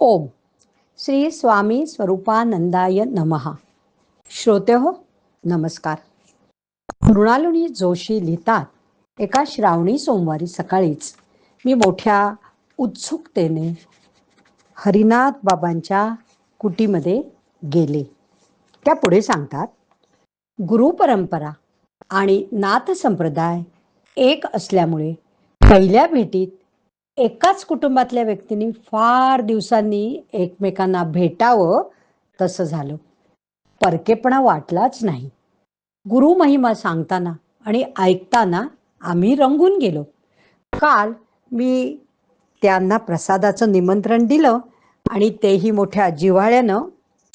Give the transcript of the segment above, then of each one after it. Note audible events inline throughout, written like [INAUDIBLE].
ओम. श्री स्वामी स्वरूपानंदाय नमहा श्रोते हो नमस्कार. मृणालिनी जोशी लिहितात एका श्रावणी सोमवारी सकाळीच मी मोठ्या उत्सुकतेने हरिनाथ बाबांच्या कुटीमध्ये गेले. त्या पुढे सांगतात गुरुपरंपरा आणि नाथ संप्रदाय एक असल्यामुळे पहिल्या भेटीत एकाच कुटुंबातल्या व्यक्तींनी फार दिवसांनी एकमेकांना भेटावं तसं झालं. परकेपणा वाटलाच नाही. गुरु महिमा सांगताना आणि ऐकताना आम्ही रंगून गेलो. काल मी त्यांना प्रसादाचं निमंत्रण दिलं आणि तेही मोठ्या जिव्हाळ्यानं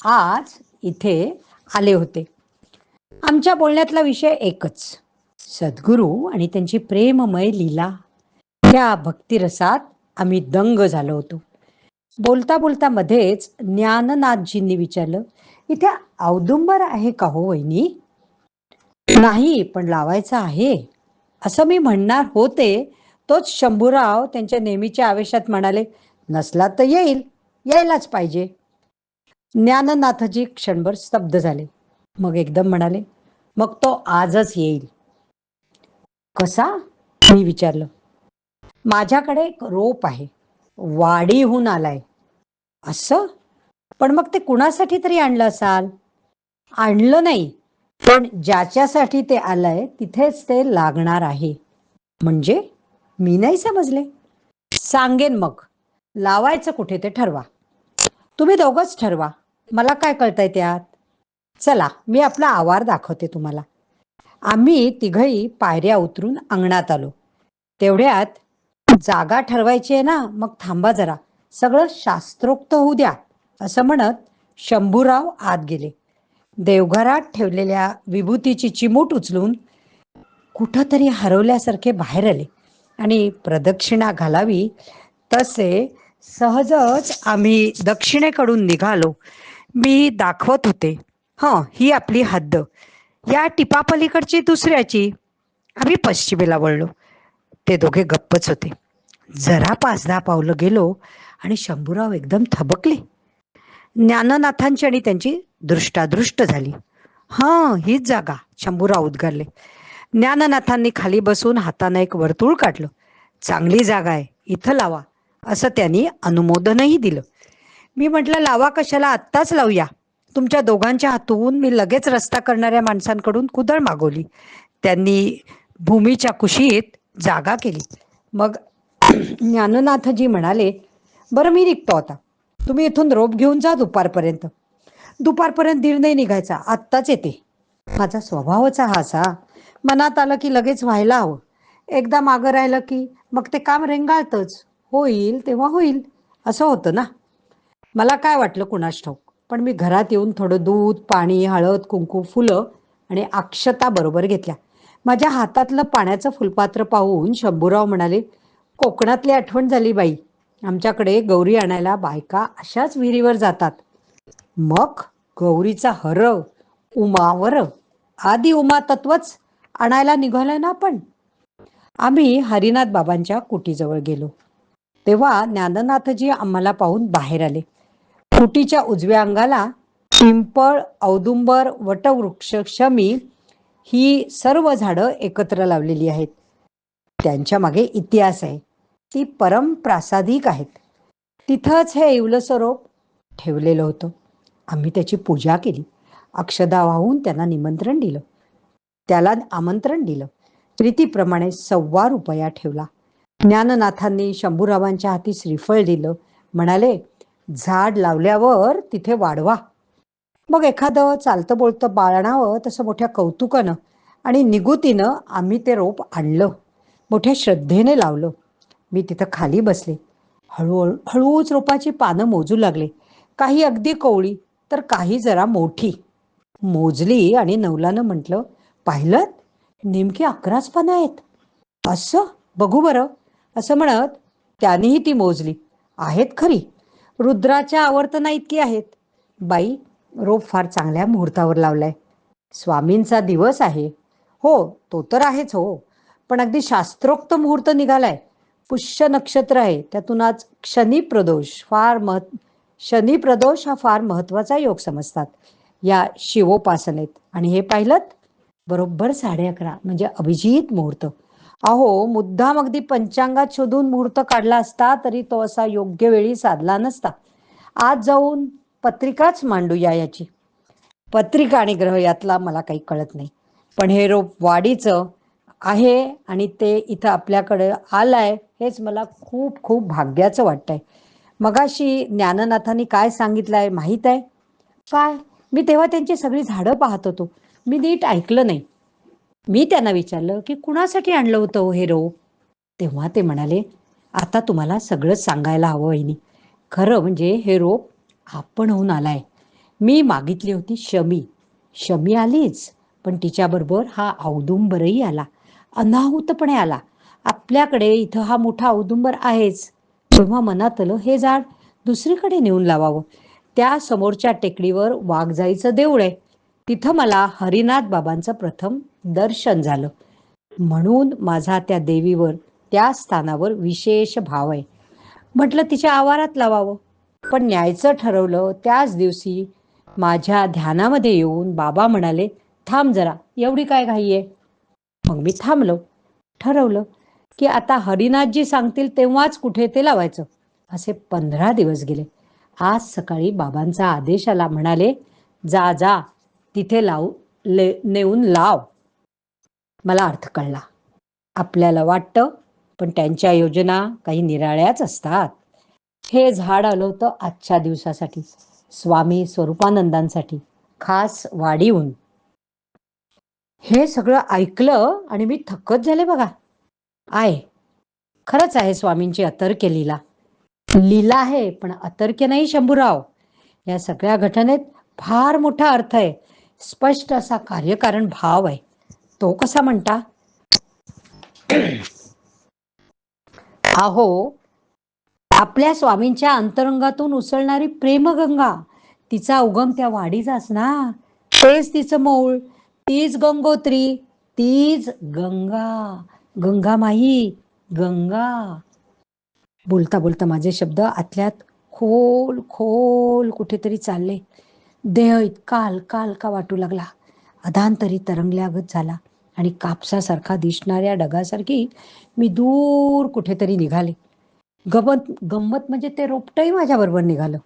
आज इथे आले होते. आमच्या बोलण्यातला विषय एकच. सद्गुरू आणि त्यांची प्रेममय लीला. त्या भक्तिरसात आम्ही दंग झालो होतो. बोलता बोलता मध्येच ज्ञाननाथजींनी विचारलं इथे औदुंबर आहे का हो वहिनी? नाही पण लावायचं आहे. असं मी म्हणणार होते. तोच शंभूराव त्यांच्या नेहमीच्या आवेशात म्हणाले नसला तर येईल यायलाच पाहिजे. ज्ञाननाथजी क्षणभर स्तब्ध झाले. मग एकदम म्हणाले मग तो आजच येईल. कसा? मी विचारलं. माझ्याकडे एक रोप आहे. वाडीहून आलाय. असं? पण मग ते कुणासाठी तरी आणलं असाल? आणलं नाही. पण ज्याच्यासाठी ते आलंय तिथेच ते लागणार आहे. म्हणजे मी नाही समजले. सांगेन मग. लावायचं कुठे ते ठरवा. तुम्ही दोघंच ठरवा. मला काय कळतंय त्यात? चला मी आपला आवार दाखवते तुम्हाला. आम्ही तिघही पायऱ्या उतरून अंगणात आलो. तेवढ्यात जागा ठरवायची आहे ना मग थांबा जरा. सगळं शास्त्रोक्त होऊ द्या असं म्हणत शंभूराव आत गेले. देवघरात ठेवलेल्या विभूतीची चिमूट उचलून कुठंतरी हरवल्यासारखे बाहेर आले आणि प्रदक्षिणा घालावी. तसे सहजच आम्ही दक्षिणेकडून निघालो. मी दाखवत होते हं ही आपली हद्द. या टिपापलीकडची दुसऱ्याची. आम्ही पश्चिमेला वळलो. ते दोघे गप्पच होते. जरा पाच दहा पावलं गेलो आणि शंभूराव एकदम थबकले. ज्ञाननाथांची आणि त्यांची दृष्टादृष्ट झाली. हां हीच जागा शंभूराव उद्गारले. ज्ञाननाथांनी खाली बसून हातानं एक वर्तुळ काढलं. चांगली जागा आहे इथं लावा असं त्यांनी अनुमोदनही दिलं. मी म्हटलं लावा कशाला आत्ताच लावूया. तुमच्या दोघांच्या हातून मी लगेच रस्ता करणाऱ्या माणसांकडून कुदळ मागवली. त्यांनी भूमीच्या कुशीत जागा केली. मग ज्ञाननाथजी म्हणाले बरं मी निघतो आता. तुम्ही इथून रोप घेऊन जा दुपारपर्यंत. दुपारपर्यंत दीड नाही निघायचा आत्ताच येते. माझा स्वभावच हा असा. मनात आलं की लगेच व्हायला हवं. एकदा मागं राहिलं की मग ते काम रेंगाळतंच. होईल तेव्हा होईल. असं होतं ना? मला काय वाटलं कुणास ठाऊक पण मी घरात येऊन थोडं दूध पाणी हळद कुंकू फुलं आणि अक्षता बरोबर घेतल्या. माझ्या हातातलं पाण्याचं फुलपात्र पाहून शंभूराव म्हणाले कोकणातली आठवण झाली बाई. आमच्याकडे गौरी आणायला बायका अशाच विहिरीवर जातात. मग गौरीचा हर उमावर आदी उमा तत्वच आणायला निघालोय ना आपण? आम्ही हरिनाथ बाबांच्या कुटीजवळ गेलो. तेव्हा ज्ञाननाथजी आम्हाला पाहून बाहेर आले. कुटीच्या उजव्या अंगाला पिंपळ औदुंबर वटवृक्ष शमी ही सर्व झाडं एकत्र लावलेली आहेत. त्यांच्या मागे इतिहास आहे. ती परमप्रासादिक आहेत. तिथंच हे इवलं स्वरूप ठेवलेलं होतं. आम्ही त्याची पूजा केली. अक्षदा वाहून त्यांना निमंत्रण दिलं. त्याला आमंत्रण दिलं. रीतीप्रमाणे सव्वा रुपया ठेवला. ज्ञाननाथांनी शंभूरावांच्या हाती श्रीफळ दिलं. म्हणाले झाड लावल्यावर तिथे वाढवा. मग एखादं चालतं बोलतं बाळणावं तसं मोठ्या कौतुकानं आणि निगुतीनं आम्ही ते रोप आणलं. मोठ्या श्रद्धेने लावलं. मी तिथं खाली बसले. हळूहळू हळूच रोपाची पानं मोजू लागले. काही अगदी कोवळी तर काही जरा मोठी. मोजली आणि नवलानं म्हटलं पाहिलं? नेमकी अकराच पानं आहेत. असं? बघू बरं. असं म्हणत त्यानेही ती मोजली. आहेत खरी. रुद्राच्या आवर्तना इतकी आहेत. बाई रोप फार चांगल्या मुहूर्तावर लावलाय. स्वामींचा दिवस आहे. हो तो तर आहेच हो. पण अगदी शास्त्रोक्त मुहूर्त निघालाय. पुष्य नक्षत्र आहे. त्यातून आज शनी प्रदोष. फार मह शनी प्रदोष हा फार महत्त्वाचा योग समजतात. या शिवोपासनेत. आणि हे पाहिलं बरोबर साडे अकरा म्हणजे अभिजित मुहूर्त. अहो मुद्दाम अगदी पंचांगात शोधून मुहूर्त काढला असता तरी तो असा योग्य वेळी साधला नसता. आज जाऊन पत्रिकाच मांडूया याची. पत्रिका आणि ग्रह यातला मला काही कळत नाही. पण हे रोप वाढीचं आहे आणि ते इथं आपल्याकडे आलंय हेच मला खूप खूप भाग्याचं वाटतंय. मगाशी ज्ञाननाथांनी काय सांगितलंय माहीत आहे? काय? मी तेव्हा त्यांची सगळी झाडं पाहत होतो. मी नीट ऐकलं नाही. मी त्यांना विचारलं की कुणासाठी आणलं होतं हो हे रोप? तेव्हा ते म्हणाले आता तुम्हाला सगळंच सांगायला हवं वहिनी. खरं म्हणजे हे रोप आपण होऊन आलाय. मी मागितली होती शमी. शमी आलीच पण तिच्याबरोबर हा औदुंबरही आला. अनाहूतपणे आला. आपल्याकडे इथं हा मोठा औदुंबर आहेच. तेव्हा मनात आलं हे झाड दुसरीकडे नेऊन लावावं. त्या समोरच्या टेकडीवर वाघजाईचं देऊळ आहे. तिथं मला हरिनाथ बाबांचं प्रथम दर्शन झालं. म्हणून माझा त्या देवीवर त्या स्थानावर विशेष भाव आहे. म्हटलं तिच्या आवारात लावावं. पण न्यायचं ठरवलं त्याच दिवशी माझ्या ध्यानामध्ये येऊन बाबा म्हणाले थांब जरा एवढी काय घाई आहे? मग मी थांबलो. ठरवलं की आता हरिनाथजी सांगतील तेव्हाच कुठे ते लावायचं. असे पंधरा दिवस गेले. आज सकाळी बाबांचा आदेश आला म्हणाले जा जा तिथे लावू ले नेऊन लाव. मला अर्थ कळला. आपल्याला वाटतं पण त्यांच्या योजना काही निराळ्याच असतात. हे झाड आलं होतं आजच्या दिवसासाठी. स्वामी स्वरूपानंदांसाठी. खास वाढीहून. हे सगळं ऐकलं आणि मी थक्कच झाले बघा. आहे खरंच आहे स्वामींची अतर्क्य लीला. लीला आहे पण अतर्क्य नाही शंभूराव. या सगळ्या घटनेत फार मोठा अर्थ आहे. स्पष्ट असा कार्यकारण भाव आहे. तो कसा म्हणता? [CLEARS THROAT] अहो आपल्या स्वामींच्या अंतरंगातून उसळणारी प्रेमगंगा तिचा उगम त्या वाडीचाच ना. तेच तिचं मौळ. तीच गंगोत्री तीच गंगा. गंगा माई गंगा. बोलता बोलता माझे शब्द आतल्यात खोल खोल कुठेतरी चालले. देह इतका हलका हलका वाटू लागला. अधांतरी तरंगल्यागत झाला आणि कापसासारखा दिसणाऱ्या ढगासारखी मी दूर कुठेतरी निघाले. गमत गंमत म्हणजे ते रोपटंही माझ्याबरोबर निघालं.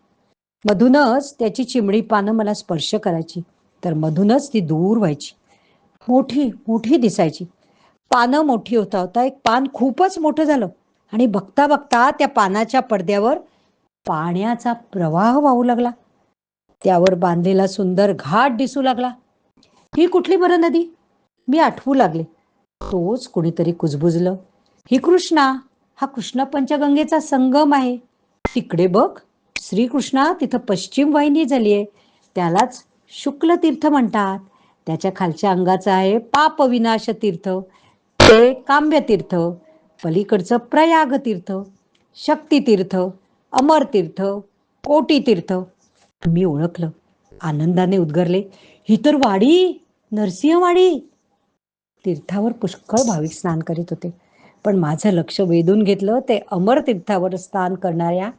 मधूनच त्याची चिमणी पानं मला स्पर्श करायची. तर मधूनच ती दूर व्हायची. मोठी मोठी दिसायची. पानं मोठी होता. होता एक पान खूपच मोठं झालं. आणि बघता बघता त्या पानाच्या पडद्यावर पाण्याचा प्रवाह वाहू लागला. त्यावर बांधलेला सुंदर घाट दिसू लागला. ही कुठली बरं नदी? मी आठवू लागले. तोच कुणीतरी कुजबुजलं. ही कृष्णा. हा कृष्ण पंचगंगेचा संगम आहे. तिकडे बघ. श्रीकृष्णा तिथं पश्चिम वाहिनी झाली आहे त्यालाच शुक्ल तीर्थ म्हणतात. त्याच्या खालच्या अंगाचं आहे पापविनाश तीर्थ. ते काम्य तीर्थ. पलीकडचं प्रयाग तीर्थ. शक्ती तीर्थ. अमर तीर्थ. कोटी तीर्थ. मी ओळखलं. आनंदाने उद्गरले. ही तर वाडी नरसिंहवाडी. तीर्थावर पुष्कळ भाविक स्नान करीत होते. पण माझं लक्ष वेधून घेतलं ते अमर तीर्थावर स्नान करणाऱ्या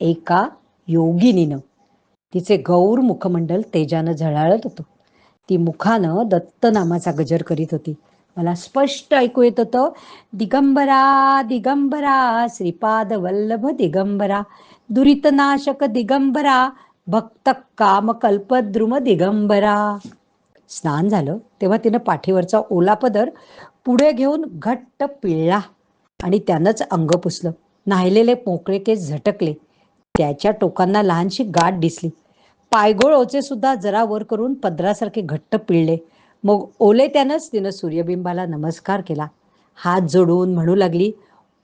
एका योगिनीनं. तिचे गौर मुखमंडल तेजानं झळाळत होतं. ती मुखानं दत्त नामाचा गजर करीत होती. मला स्पष्ट ऐकू येत होतं दिगंबरा दिगंबरा श्रीपाद वल्लभ दिगंबरा दुरितनाशक दिगंबरा भक्त काम कल्पद्रुम दिगंबरा. स्नान झालं. तेव्हा तिनं पाठीवरचा ओला पदर पुढे घेऊन घट्ट पिळला आणि त्यानंच अंग पुसलं. नाहिलेले मोकळे केस झटकले. त्याच्या टोकांना लहानशी गाठ दिसली. पायगोळ ओचे सुद्धा जरा वर करून पदरासारखे घट्ट पिळले. मग ओले त्यानंच तिनं सूर्यबिंबाला नमस्कार केला. हात जोडून म्हणू लागली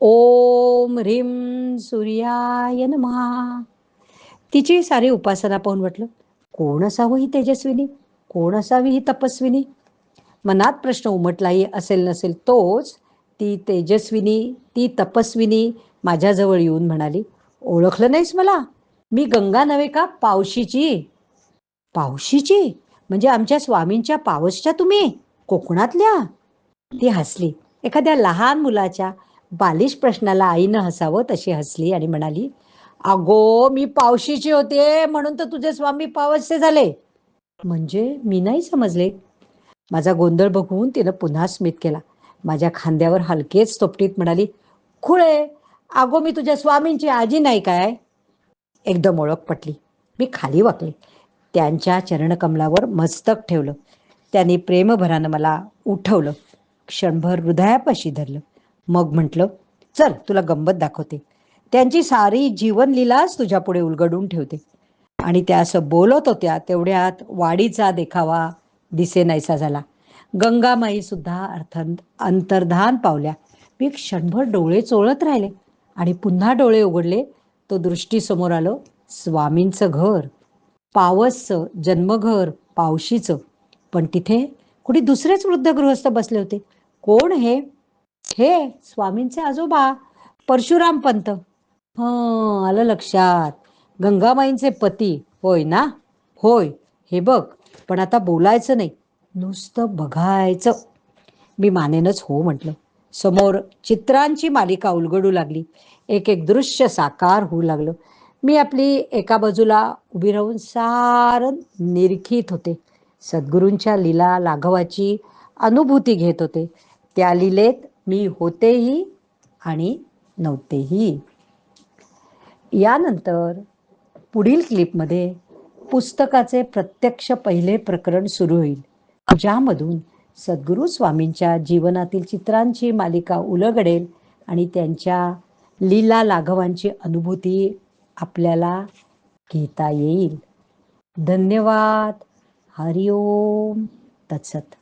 ओम ह्रीम सूर्याय नमहा तिची सारी उपासना पाहून वाटलं कोण असावं ही तेजस्विनी? कोण असावी ही तपस्विनी? मनात प्रश्न उमटलाही असेल नसेल तोच ती तेजस्विनी ती तपस्विनी माझ्याजवळ येऊन म्हणाली ओळखलं नाहीस मला? मी गंगा नव्हे का? पावशीची. पावशीची? म्हणजे आमच्या स्वामींच्या पावसच्या तुम्ही? कोकणातल्या? ती हसली. एखाद्या लहान मुलाच्या बालिश प्रश्नाला आईनं हसावं तशी हसली आणि म्हणाली अगो मी पावशीची होते म्हणून तर तुझे स्वामी पावसचे झाले. म्हणजे मी नाही समजले. माझा गोंधळ बघून तिनं पुन्हा स्मित केला. माझ्या खांद्यावर हलकेच तोपटीत म्हणाली खुळे अगो मी तुझ्या स्वामींची आजी नाही काय? एकदम ओळख पटली. मी खाली वाकले. त्यांच्या चरणकमलावर मस्तक ठेवलं. त्यांनी प्रेमभरानं मला उठवलं. क्षणभर हृदयापाशी धरलं. मग म्हटलं चल तुला गंमत दाखवते. त्यांची सारी जीवनलीलाच तुझ्या पुढे उलगडून ठेवते. आणि त्या असं बोलत होत्या तेवढ्यात वाडीचा देखावा दिसे नाहीसा झाला. गंगामाई सुद्धा अर्थ अंतर्धान पावल्या. मी क्षणभर डोळे चोळत राहिले आणि पुन्हा डोळे उघडले. तो दृष्टीसमोर आलं. स्वामींचं घर पावसचं जन्मघर पावशीचं. पण तिथे कुठे दुसरेच वृद्ध गृहस्थ बसले होते. कोण हे? हे स्वामींचे आजोबा परशुराम पंत. आलं लक्षात. गंगामाईंचे पती. होय ना? होय. हे बघ पण आता बोलायचं नाही. नुसतं बघायचं. मी मानेनच हो म्हटलं. समोर चित्रांची मालिका उलगडू लागली. एक एक दृश्य साकार होऊ लागलं. मी आपली एका बाजूला उभी राहून सारं निरखीत होते. सद्गुरूंच्या लीला लाघवाची अनुभूती घेत होते. त्या लीलेत मी होतेही आणि नव्हतेही. यानंतर पुढील क्लिपमध्ये पुस्तकाचे प्रत्यक्ष पहिले प्रकरण सुरू होईल. ज्यामधून सद्गुरू स्वामींच्या जीवनातील चित्रांची मालिका उलगडेल आणि त्यांच्या लीला लाघवांची अनुभूती आपल्याला घेता येईल. धन्यवाद. हरिओम. तत्सत.